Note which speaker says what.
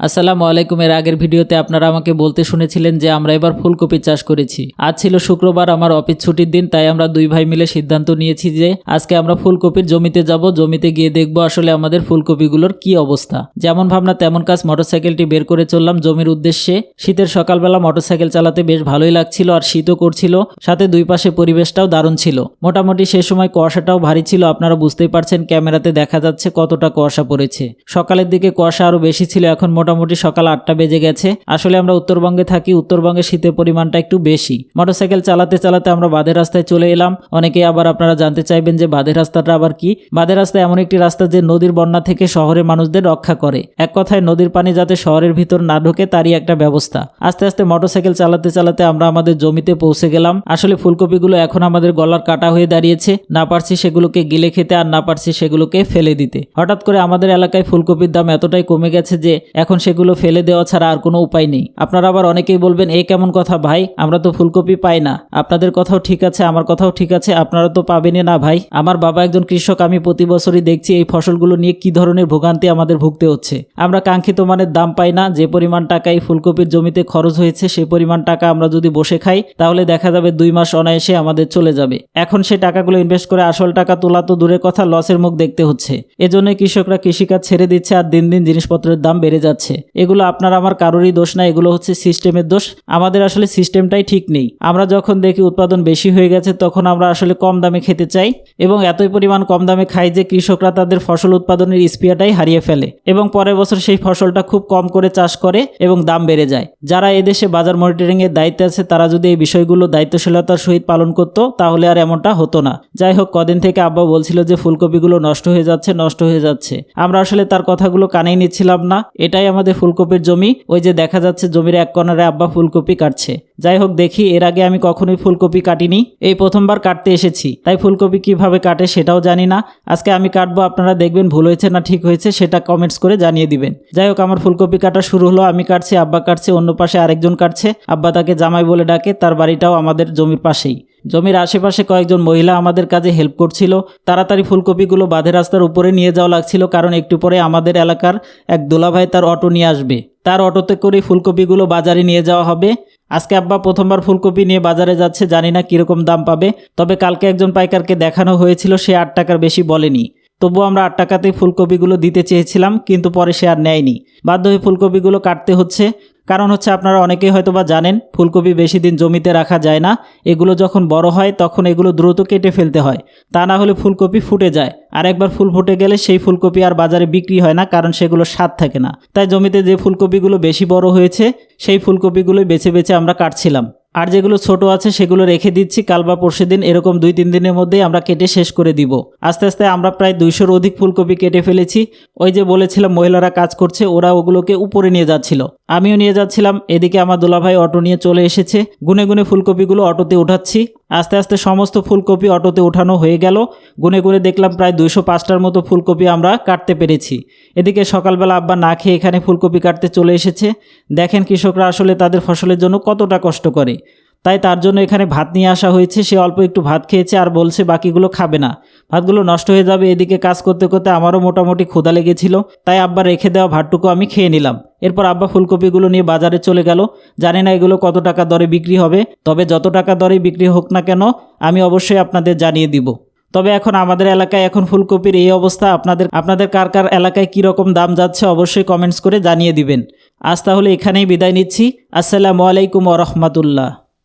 Speaker 1: আসসালামু আলাইকুম। এর আগের ভিডিওতে আপনারা আমাকে বলতে শুনেছিলেন যে আমরা এবার ফুলকপি চাষ করেছি। আজ ছিল শুক্রবার, আমার অফিস ছুটির দিন, তাই আমরা দুই ভাই মিলে সিদ্ধান্ত নিয়েছি যে আজকে আমরা ফুলকপির জমিতে যাব। জমিতে গিয়ে দেখব আসলে আমাদের ফুলকপিগুলোর কি অবস্থা। যেমন ভাবনা, তেমন কাজ, মোটরসাইকেলটি বের করে চললাম জমির উদ্দেশ্যে। শীতের সকালবেলা মোটরসাইকেল চালাতে বেশ ভালোই লাগছিল আর শীতও করছিল, সাথে দুই পাশে পরিবেশটাও দারুণ ছিল। মোটামুটি সে সময় কুয়াশাটাও ভারী ছিল, আপনারা বুঝতেই পারছেন ক্যামেরাতে দেখা যাচ্ছে কতটা কুয়াশা পড়েছে। সকালের দিকে কুয়াশা আরও বেশি ছিল, এখন মোটামুটি সকাল আটটা বেজে গেছে। আসলে আমরা উত্তরবঙ্গে থাকি, উত্তরবঙ্গে শীতের পরিমাণটা একটু বেশি। মোটরসাইকেল চালাতে চালাতে আমরা বাঁধের রাস্তায় চলে এলাম। অনেকে আবার আপনারা জানতে চাইবেন যে বাঁধের রাস্তাটা আবার কি? বাঁধের রাস্তা এমন একটি রাস্তা যে নদীর বন্যা থেকে শহরের মানুষদের রক্ষা করে। এক কথায়, নদীর পানি যাতে শহরের ভিতর না ঢোকে, তারই একটা ব্যবস্থা। আস্তে আস্তে মোটরসাইকেল চালাতে চালাতে আমরা আমাদের জমিতে পৌঁছে গেলাম। আসলে ফুলকপিগুলো এখন আমাদের গলার কাটা হয়ে দাঁড়িয়েছে। না পারছি সেগুলোকে গিলে খেতে আর না পারছি সেগুলোকে ফেলে দিতে। হঠাৎ করে আমাদের এলাকায় ফুলকপির দাম এতটাই কমে গেছে যে এখন সেগুলো ফেলে দেওয়া ছাড়া আর কোনো উপায় নেই। আপনারা আবার অনেকেই বলবেন, এ কেমন কথা ভাই? আমরা তো ফুলকপি পাই না। আপনাদের কথাও ঠিক আছে, আমার কথাও ঠিক আছে, আপনারা তো পাবেনই না ভাই। আমার বাবা একজন কৃষক, আমি প্রতি বছরই দেখছি এই ফসলগুলো নিয়ে কি ধরনের ভোগান্তি আমাদের ভুগতে হচ্ছে। আমরা কাঙ্ক্ষিত মানের দাম পাই না, যে পরিমাণ টাকা এই ফুলকপির জমিতে খরচ হয়েছে সেই পরিমাণ টাকা আমরা যদি বসে খাই, তাহলে দেখা যাবে দুই মাস অনায়াসে আমাদের চলে যাবে। এখন সেই টাকাগুলো ইনভেস্ট করে আসল টাকা তোলা তো দূরের কথা লসের মুখ দেখতে হচ্ছে। এজন্য কৃষকরা কৃষিকাজ ছেড়ে দিচ্ছে আর দিন দিন জিনিসপত্রের দাম বেড়ে যাচ্ছে। এগুলো আপনার আমার কারোরই দোষ না, এগুলো হচ্ছে সিস্টেমের দোষ। আমাদের আসলে সিস্টেমটাই ঠিক নেই। আমরা যখন দেখি উৎপাদন বেশি হয়ে গেছে, তখন আমরা আসলে কম দামে খেতে চাই এবং এতই পরিমাণ কম দামে খাই যে কৃষকরা তাদের ফসল উৎপাদনের স্পিয়াটাই হারিয়ে ফেলে এবং পরের বছর সেই ফসলটা খুব কম করে চাষ করে এবং দাম বেড়ে যায়। যারা এদেশে বাজার মনিটরিং এর দায়িত্বে আছে, তারা যদি এই বিষয়গুলো দায়িত্বশীলতার সহিত পালন করতো, তাহলে আর এমনটা হতো না। যাই হোক, কদিন থেকে আব্বা বলছিল যে ফুলকপিগুলো নষ্ট হয়ে যাচ্ছে, নষ্ট হয়ে যাচ্ছে। আমরা আসলে তার কথাগুলো কানেই নিচ্ছিলাম না। এটাই আমাদের ফুলকপির জমি, ওই যে দেখা যাচ্ছে জমির এক কর্নারে আব্বা ফুলকপি কাটছে। যাই হোক, দেখি এর আগে আমি কখনোই ফুলকপি কাটিনি। এই প্রথমবার কাটতে এসেছি। তাই ফুলকপি কীভাবে কাটে সেটাও জানি না। আজকে আমি কাটবো, আপনারা দেখবেন ভুল হয়েছে না ঠিক হয়েছে, সেটা কমেন্টস করে জানিয়ে দিবেন। যাই হোক, আমার ফুলকপি কাটা শুরু হলো, আমি কাটছি, আব্বা কাটছে, অন্য পাশে আরেকজন কাটছে। আব্বা তাকে জামাই বলে ডাকে, তার বাড়িটাও আমাদের জমির পাশেই। জমির আশেপাশে কয়েকজন মহিলা আমাদের কাজে হেল্প করছিল। তাড়াতাড়ি ফুলকপিগুলো বাঁধে রাস্তার উপরে নিয়ে যাওয়া লাগছিল কারণ একটু পরে আমাদের এলাকার এক দোলাভাই তার অটো নিয়ে আসবে। তার অটোতে করে ফুলকপিগুলো বাজারে নিয়ে যাওয়া হবে। আজকে আব্বা প্রথমবার ফুলকপি নিয়ে বাজারে যাচ্ছে, জানি না কীরকম দাম পাবে। তবে কালকে একজন পাইকারকে দেখানো হয়েছিল, সে আট টাকার বেশি বলেনি। তবু আমরা আট টাকাতেই ফুলকপিগুলো দিতে চেয়েছিলাম, কিন্তু পরে সে আর নেয়নি। বাধ্য হয়ে ফুলকপিগুলো কাটতে হচ্ছে। কারণ হচ্ছে আপনারা অনেকেই হয়তো বা জানেন, ফুলকপি বেশি দিন জমিতে রাখা যায় না। এগুলো যখন বড় হয়, তখন এগুলো দ্রুত কেটে ফেলতে হয়। তা না হলে ফুলকপি ফুটে যায়। আর একবার ফুল ফুটে গেলে সেই ফুলকপি আর বাজারে বিক্রি হয় না, কারণ সেগুলো স্বাদ থাকে না। তাই জমিতে যে ফুলকপিগুলো বেশি বড় হয়েছে, সেই ফুলকপিগুলোই বেছে বেছে আমরা কাটছিলাম। আর যেগুলো ছোট আছে, সেগুলো রেখে দিচ্ছি, কাল বা পরশু দিন এরকম দুই তিন দিনের মধ্যেই আমরা কেটে শেষ করে দিব। আস্তে আস্তে আমরা প্রায় দুইশোর অধিক ফুলকপি কেটে ফেলেছি। ওই যে বলেছিলাম, মহিলারা কাজ করছে, ওরা ওগুলোকে উপরে নিয়ে যাচ্ছিল। আমিও নিয়ে যাচ্ছিলাম, এদিকে আমার দোলাভাই অটো নিয়ে চলে এসেছে। গুনে গুনে ফুলকপিগুলো অটোতে উঠাচ্ছি। আস্তে আস্তে সমস্ত ফুলকপি অটোতে ওঠানো হয়ে গেল। গুনে গুনে দেখলাম প্রায় দুইশো পাঁচটার মতো ফুলকপি আমরা কাটতে পেরেছি। এদিকে সকালবেলা আব্বা না খেয়ে এখানে ফুলকপি কাটতে চলে এসেছে। দেখেন কৃষকরা আসলে তাদের ফসলের জন্য কতটা কষ্ট করে। তাই তার জন্য এখানে ভাত নিয়ে আসা হয়েছে। সে অল্প একটু ভাত খেয়েছে আর বলছে বাকিগুলো খাবে না। ভাতগুলো নষ্ট হয়ে যাবে। এদিকে কাজ করতে করতে আমারও মোটামুটি ক্ষুধা লেগেছিল। তাই আব্বা রেখে দেওয়া ভাতটুকু আমি খেয়ে নিলাম। এরপর আব্বা ফুলকপিগুলো নিয়ে বাজারে চলে গেল। জানি না এগুলো কত টাকা দরে বিক্রি হবে, তবে যত টাকা দরে বিক্রি হোক না কেন, আমি অবশ্যই আপনাদের জানিয়ে দিব। তবে এখন আমাদের এলাকায় এখন ফুলকপির এই অবস্থা, আপনাদের আপনাদের কার কার এলাকায় কী রকম দাম যাচ্ছে অবশ্যই কমেন্টস করে জানিয়ে দিবেন। আজ তাহলে এখানেই বিদায় নিচ্ছি। আসসালামু আলাইকুম ওরহমতুল্লাহ